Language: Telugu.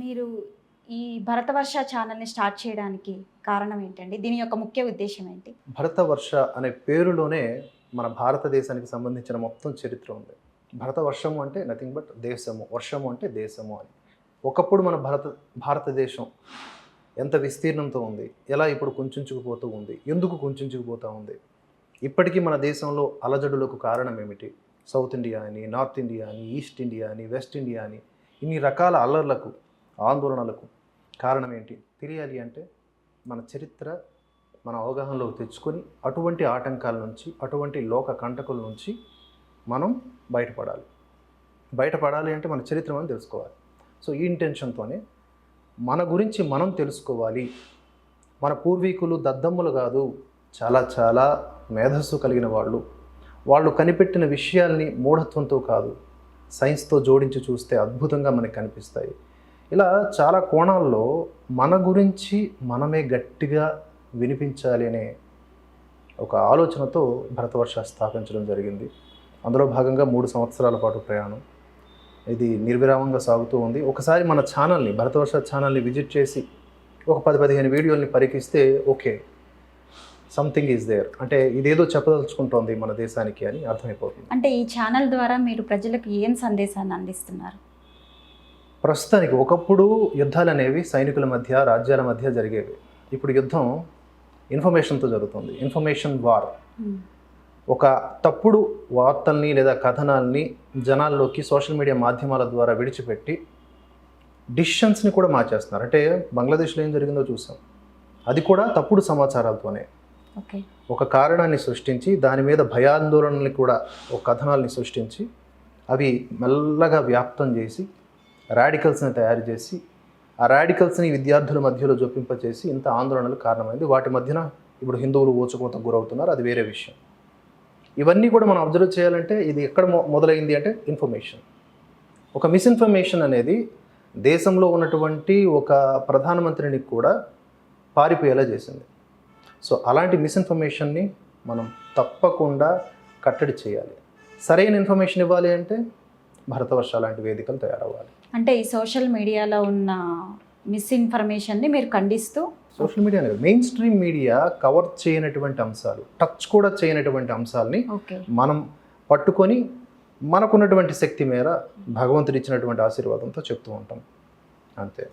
మీరు ఈ భరతవర్ష ఛానల్ని స్టార్ట్ చేయడానికి కారణం ఏంటండి? దీని యొక్క ముఖ్య ఉద్దేశం ఏంటి? భరతవర్ష అనే పేరులోనే మన భారతదేశానికి సంబంధించిన మొత్తం చరిత్ర ఉంది. భరతవర్షము అంటే నథింగ్ బట్ దేశము వర్షము అంటే దేశము అని. ఒకప్పుడు మన భారత భారతదేశం ఎంత విస్తీర్ణంతో ఉంది ఎలా ఇప్పుడు కుంచుకుపోతూ ఉంది ఎందుకు కుంచుకుపోతూ ఉంది? ఇప్పటికీ మన దేశంలో అలజడులకు కారణం ఏమిటి? సౌత్ ఇండియా అని నార్త్ ఇండియా అని ఈస్ట్ ఇండియా అని వెస్ట్ ఇండియా అని ఇన్ని రకాల అల్లర్లకు ఆందోళనలకు కారణం ఏంటి? తెలియాలి అంటే మన చరిత్ర మన అవగాహనలోకి తెచ్చుకొని అటువంటి ఆటంకాల నుంచి అటువంటి లోక కంటకుల నుంచి మనం బయటపడాలి. బయటపడాలి అంటే మన చరిత్ర మనం తెలుసుకోవాలి. సో ఈ ఇంటెన్షన్తోనే మన గురించి మనం తెలుసుకోవాలి. మన పూర్వీకులు దద్దమ్ములు కాదు చాలా చాలా మేధస్సు కలిగిన వాళ్ళు. వాళ్ళు కనిపెట్టిన విషయాల్ని మూఢత్వంతో కాదు సైన్స్తో జోడించి చూస్తే అద్భుతంగా మనకు కనిపిస్తాయి. ఇలా చాలా కోణాల్లో మన గురించి మనమే గట్టిగా వినిపించాలి అనే ఒక ఆలోచనతో భరతవర్ష స్థాపించడం జరిగింది. అందులో భాగంగా మూడు సంవత్సరాల పాటు ప్రయాణం. ఇది నిర్విరామంగా సాగుతూ ఉంది. ఒకసారి మన ఛానల్ని భరతవర్ష ఛానల్ని విజిట్ చేసి ఒక పది పదిహేను వీడియోల్ని పరికిస్తే ఓకే. Something is there. అంటే ఇదేదో చెప్పదలుచుకుంటోంది మన దేశానికి అని అర్థమైపోతుంది. అంటే ఈ ఛానల్ ద్వారా మీరు ప్రజలకు ఏం సందేశాన్ని అందిస్తున్నారు? ప్రస్తుతానికి ఒకప్పుడు యుద్ధాలు అనేవి సైనికుల మధ్య రాజ్యాల మధ్య జరిగేవి. ఇప్పుడు యుద్ధం ఇన్ఫర్మేషన్తో జరుగుతుంది. Information war. ఒక తప్పుడు వార్తల్ని లేదా కథనాల్ని జనాల్లోకి సోషల్ మీడియా మాధ్యమాల ద్వారా విడిచిపెట్టి డిసిషన్స్ని కూడా మార్చేస్తున్నారు. అంటే బంగ్లాదేశ్లో ఏం జరిగిందో చూసాం. అది కూడా తప్పుడు సమాచారాలతోనే. ఒక కారణాన్ని సృష్టించి దాని మీద భయాందోళనని కూడా ఒక కథనాల్ని సృష్టించి అవి మెల్లగా వ్యాప్తం చేసి రాడికల్స్ని తయారు చేసి ఆ రాడికల్స్ని విద్యార్థుల మధ్యలో జొప్పింపచేసి ఇంత ఆందోళనలకు కారణమైంది. వాటి మధ్యన ఇప్పుడు హిందువులు ఓచుకోత గురవుతున్నారు. అది వేరే విషయం. ఇవన్నీ కూడా మనం అబ్జర్వ్ చేయాలంటే ఇది ఎక్కడ మొ- మొదలైంది అంటే ఇన్ఫర్మేషన్. ఒక మిస్ఇన్ఫర్మేషన్ అనేది దేశంలో ఉన్నటువంటి ఒక ప్రధానమంత్రిని కూడా పారిపోయేలా చేసింది. సో అలాంటి మిస్ఇన్ఫర్మేషన్ని మనం తప్పకుండా కట్టడి చేయాలి. సరైన ఇన్ఫర్మేషన్ ఇవ్వాలి అంటే భరతవర్ష లాంటి వేదికలు తయారవ్వాలి. అంటే ఈ సోషల్ మీడియాలో ఉన్న మిస్ఇన్ఫర్మేషన్ని మీరు ఖండిస్తూ social media main stream media cover చేయనటువంటి అంశాలు టచ్ కూడా చేయనటువంటి అంశాలని మనం పట్టుకొని మనకున్నటువంటి శక్తి మేర భగవంతుడు ఇచ్చినటువంటి ఆశీర్వాదంతో చెప్తూ ఉంటాం. అంతే.